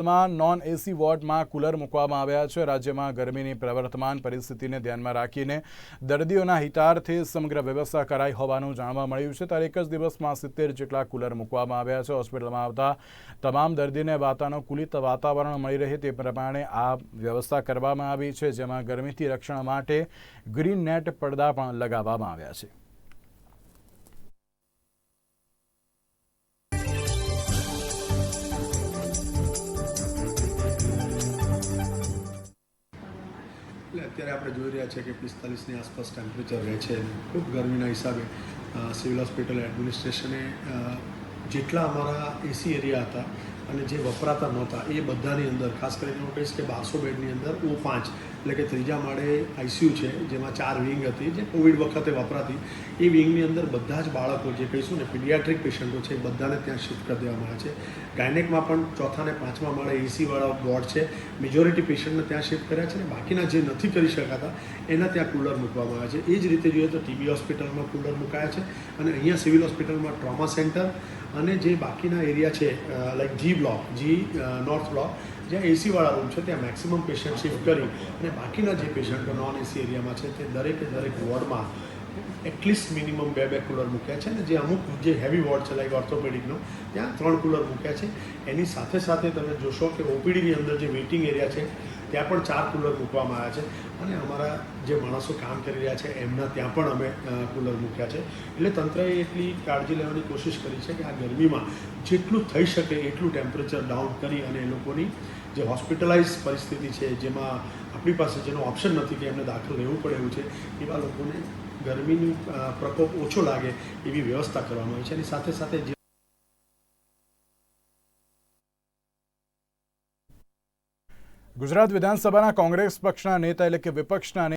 માં non AC વોર્ડમાં cooler મૂકવામાં આવ્યા છે. રાજ્યમાં ગરમીની પ્રવર્તમાન પરિસ્થિતિને ધ્યાનમાં રાખીને દર્દીઓના હિતાર્થે સમગ્ર વ્યવસ્થા કરાઈ હોવાનું જાણવા મળ્યું છે. ત્યારે એક જ દિવસમાં સિત્તેર જેટલા કુલર મૂકવામાં આવ્યા છે. હોસ્પિટલમાં આવતા તમામ દર્દીને વાતાનુકૂલિત વાતાવરણ મળી રહે તે પ્રમાણે આ વ્યવસ્થા કરવામાં આવી છે, જેમાં ગરમીથી રક્ષણ માટે ગ્રીન નેટ પડદા પણ લગાવવામાં આવ્યા છે. અત્યારે આપણે જોઈ રહ્યા છીએ કે પિસ્તાલીસની આસપાસ ટેમ્પરેચર રહે છે. ખૂબ ગરમીના હિસાબે સિવિલ હોસ્પિટલ એડમિનિસ્ટ્રેશને જેટલા અમારા એસી એરિયા હતા અને જે વપરાતા નહોતા, એ બધાની અંદર, ખાસ કરીને હું કહીશ કે બારસો બેડની અંદર ઓ પાંચ, એટલે કે ત્રીજા માળે આઈસીયુ છે, જેમાં ચાર વિંગ હતી, જે કોવિડ વખતે વપરાતી, એ વિંગની અંદર બધા જ બાળકો, જે કહીશું ને, પીડિયાટ્રિક પેશન્ટો છે બધાને ત્યાં શિફ્ટ કરી દેવામાં આવે છે. ગાયનેકમાં પણ ચોથા ને પાંચમા માળે એસીવાળા વોર્ડ છે, મેજોરિટી પેશન્ટને ત્યાં શિફ્ટ કર્યા છે અને બાકીના જે નથી કરી શકાતા, એના ત્યાં કુલર મૂકવામાં આવે છે. એ જ રીતે જોઈએ તો ટીબી હોસ્પિટલમાં કુલર મુકાયા છે અને અહીંયા સિવિલ હોસ્પિટલમાં ટ્રોમા સેન્ટર અને જે બાકીના એરિયા છે like G block G north block જ્યાં એસીવાળા રૂમ છે, ત્યાં મેક્સિમમ પેશન્ટ શિફ્ટ કરી અને બાકીના જે પેશન્ટો નોન એસી એરિયામાં છે, તે દરેકે દરેક વોર્ડમાં એટલીસ્ટ મિનિમમ બે બે કુલર મૂક્યા છે અને જે અમુક જે હેવી વોર્ડ છે લાઈક ઓર્થોપેડિકનો ત્યાં ત્રણ કુલર મૂક્યા છે. એની સાથે સાથે તમે જોશો કે ઓપીડીની અંદર જે વેઇટિંગ એરિયા છે, ત્યાં પણ ચાર કુલર મૂકવામાં આવ્યા છે. અને અમારા જે માણસો કામ કરી રહ્યા છે, એમના ત્યાં પણ અમે કુલર મૂક્યા છે. એટલે તંત્રએ એટલી કાળજી લેવાની કોશિશ કરી છે કે આ ગરમીમાં જેટલું થઈ શકે એટલું ટેમ્પરેચર ડાઉન કરી અને એ લોકોની જે હોસ્પિટલાઇઝ પરિસ્થિતિ છે, જેમાં આપણી પાસે જેનો ઓપ્શન નથી કે એમને દાખલ રહેવું પડે એવું છે, એવા લોકોને ગરમીની પ્રકોપ ઓછો લાગે એવી વ્યવસ્થા કરવામાં આવી છે અને સાથે સાથે જે ગુજરાત વિધાનસભાના કોંગ્રેસ પક્ષના નેતા એટલે કે વિપક્ષના